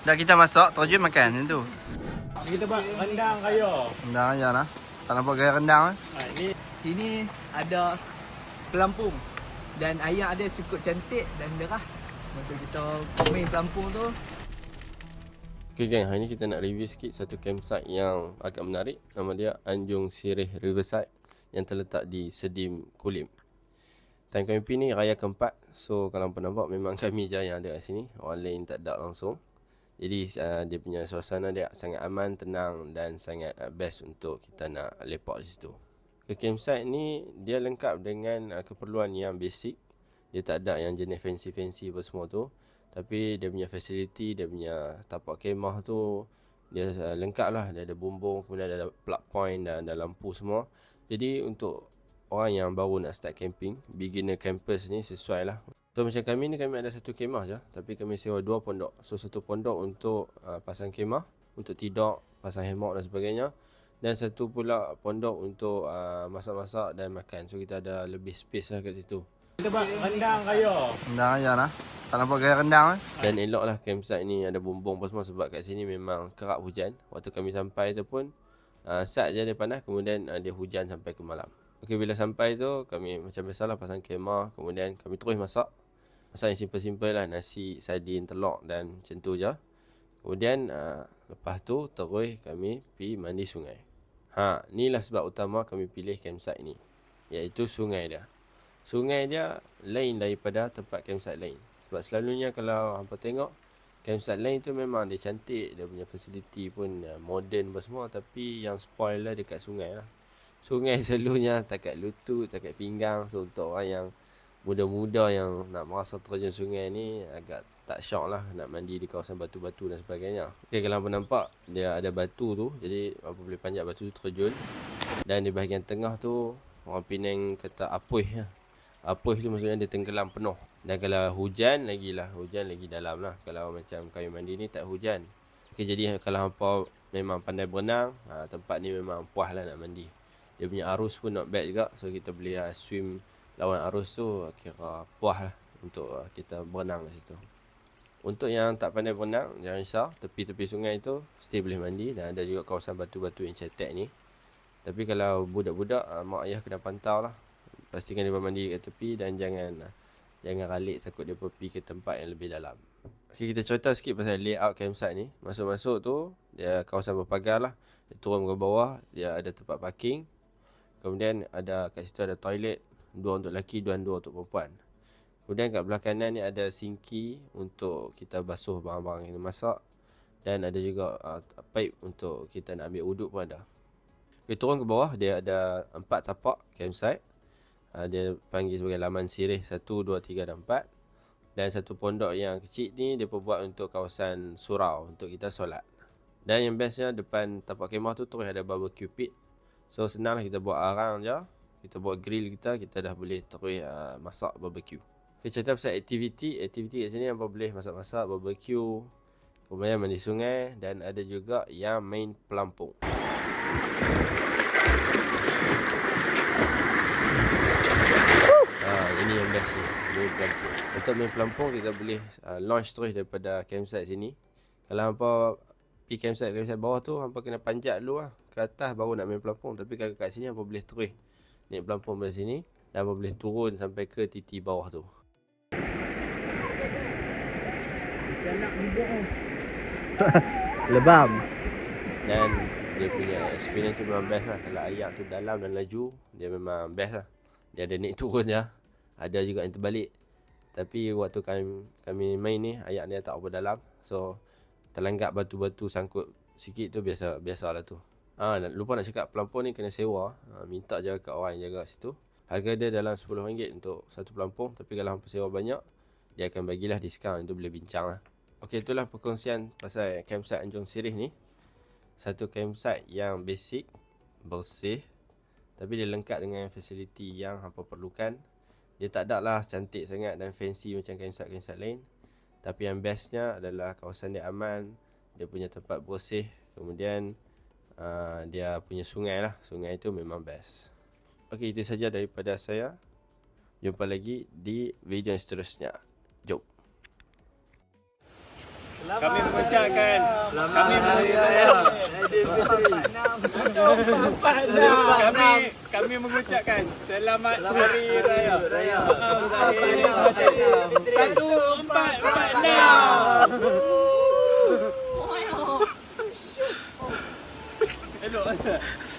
Dah kita masak, terjun makan macam tu. Kita buat rendang kayu. Rendang aja lah. Tak nampak gaya rendang eh. Ha, ini Sini ada pelampung dan ayam ada cukup cantik dan derah untuk kita main pelampung tu. Okay gang, hari ni kita nak review sikit satu campsite yang agak menarik. Nama dia Anjung Sirih Riverside yang terletak di Sedim Kulim. Time kami pergi ni raya keempat. So kalau hampa nampak memang kami je yang ada kat sini. Orang lain tak ada langsung. Jadi uh, dia punya suasana dia sangat aman, tenang dan sangat uh, best untuk kita nak lepak di situ. Ke campsite ni dia lengkap dengan uh, keperluan yang basic. Dia tak ada yang jenis fancy-fancy apa semua tu. Tapi dia punya facility, dia punya tapak kemah tu dia uh, lengkap lah. Dia ada bumbung, kemudian ada plug point dan ada lampu semua. Jadi untuk orang yang baru nak start camping, beginner campers ni sesuai lah. So macam kami ni kami ada satu kemah je. Tapi kami sewa dua pondok. So satu pondok untuk uh, pasang kemah Untuk tidur, pasang hammock dan sebagainya. Dan satu pula pondok untuk uh, masak-masak dan makan. So kita ada lebih space lah kat situ. Kita buat rendang kayu. Rendang aja lah. Tak nampak gaya rendang eh. Dan elok lah campsite ni. Ada bumbung apa semua Sebab kat sini memang kerap hujan. Waktu kami sampai tu pun uh, Sat je dia panas. Kemudian uh, dia hujan sampai ke malam. Okey bila sampai tu kami macam biasalah pasang kemah Kemudian kami terus masak Masak yang simple-simple lah Nasi, sardin, telur dan macam tu je. Kemudian uh, lepas tu terus kami pergi mandi sungai. Ha, ni lah sebab utama kami pilih campsite ni Iaitu sungai dia. Sungai dia lain daripada tempat campsite lain. Sebab selalunya kalau hampa tengok Campsite lain tu memang dia cantik Dia punya facility pun uh, modern apa semua Tapi yang spoil lah dekat sungai lah. Sungai selalunya takat lutut, takat pinggang So untuk orang yang muda-muda yang nak merasa terjun sungai ni agak tak syok lah nak mandi di kawasan batu-batu dan sebagainya. Okey kalau hampa nampak dia ada batu tu jadi apa boleh panjat batu tu terjun dan di bahagian tengah tu orang Penang kata apuih lah. Apuih tu maksudnya dia tenggelam penuh. Dan kalau hujan lagi lah, hujan lagi dalam lah. Kalau macam kami mandi ni tak hujan. Okey jadi kalau hampa memang pandai berenang, ha, tempat ni memang puas lah nak mandi. Dia punya arus pun not bad juga. So kita boleh uh, swim lawan arus tu kira puas lah untuk uh, kita berenang kat situ. Untuk yang tak pandai berenang, jangan risau. Tepi-tepi sungai tu, still boleh mandi. Dan ada juga kawasan batu-batu yang cetek ni. Tapi kalau budak-budak, uh, mak ayah kena pantau lah. Pastikan dia mandi kat tepi dan jangan uh, jangan ralik takut dia pergi ke tempat yang lebih dalam. Okay, kita cerita sikit pasal layout campsite ni. Masuk-masuk tu, dia kawasan berpagar lah. Dia turun ke bawah, dia ada tempat parking. Kemudian ada kat situ ada toilet, dua untuk lelaki, dua dua untuk perempuan. Kemudian kat belah kanan ni ada sinki untuk kita basuh barang-barang yang kita masak. Dan ada juga uh, pipe untuk kita nak ambil uduk pun ada. Okay, turun ke bawah, dia ada empat tapak campsite. Uh, dia panggil sebagai laman sirih 1, 2, 3 dan 4. Dan satu pondok yang kecil ni dia perbuat untuk kawasan surau untuk kita solat. Dan yang bestnya depan tapak kemah tu terus ada barbecue pit. So senang lah kita buat arang je. Kita buat grill kita, kita dah boleh terus uh, masak barbecue. Okay, cerita pasal aktiviti. Aktiviti kat sini apa boleh masak-masak, barbecue. Kemudian mandi sungai dan ada juga yang main pelampung. Ah, ini yang best ni. Main pelampung. Untuk main pelampung kita boleh uh, launch terus daripada campsite sini. Kalau hampa pergi campsite campsite bawah tu hampa kena panjat dulu lah ke atas baru nak main pelampung. Tapi kalau kat sini hampa boleh terus naik pelampung dari sini dan boleh turun sampai ke titi bawah tu. Lebam. Dan dia punya experience tu memang best lah. Kalau ayak tu dalam dan laju, dia memang best lah. Dia ada naik turun je. Ada juga yang terbalik. Tapi waktu kami kami main ni, ayak dia tak apa dalam. So, terlanggap batu-batu sangkut sikit tu biasa biasalah tu. Ah, ha, lupa nak cakap pelampung ni kena sewa. Ha, minta je kat orang yang jaga situ. Harga dia dalam RM10 untuk satu pelampung. Tapi kalau hampa sewa banyak, dia akan bagilah diskaun. Itu boleh bincang lah. Okey, itulah perkongsian pasal campsite Anjung Sirih ni. Satu campsite yang basic, bersih. Tapi dia lengkap dengan fasiliti yang hampa perlukan. Dia tak ada lah cantik sangat dan fancy macam campsite-campsite lain. Tapi yang bestnya adalah kawasan dia aman. Dia punya tempat bersih. Kemudian uh, dia punya sungai lah. Sungai itu memang best. Okey itu saja daripada saya. Jumpa lagi di video yang seterusnya. Jom. Kami mengucapkan kami kami kami mengucapkan selamat hari raya. Raya. Satu empat empat enam. です。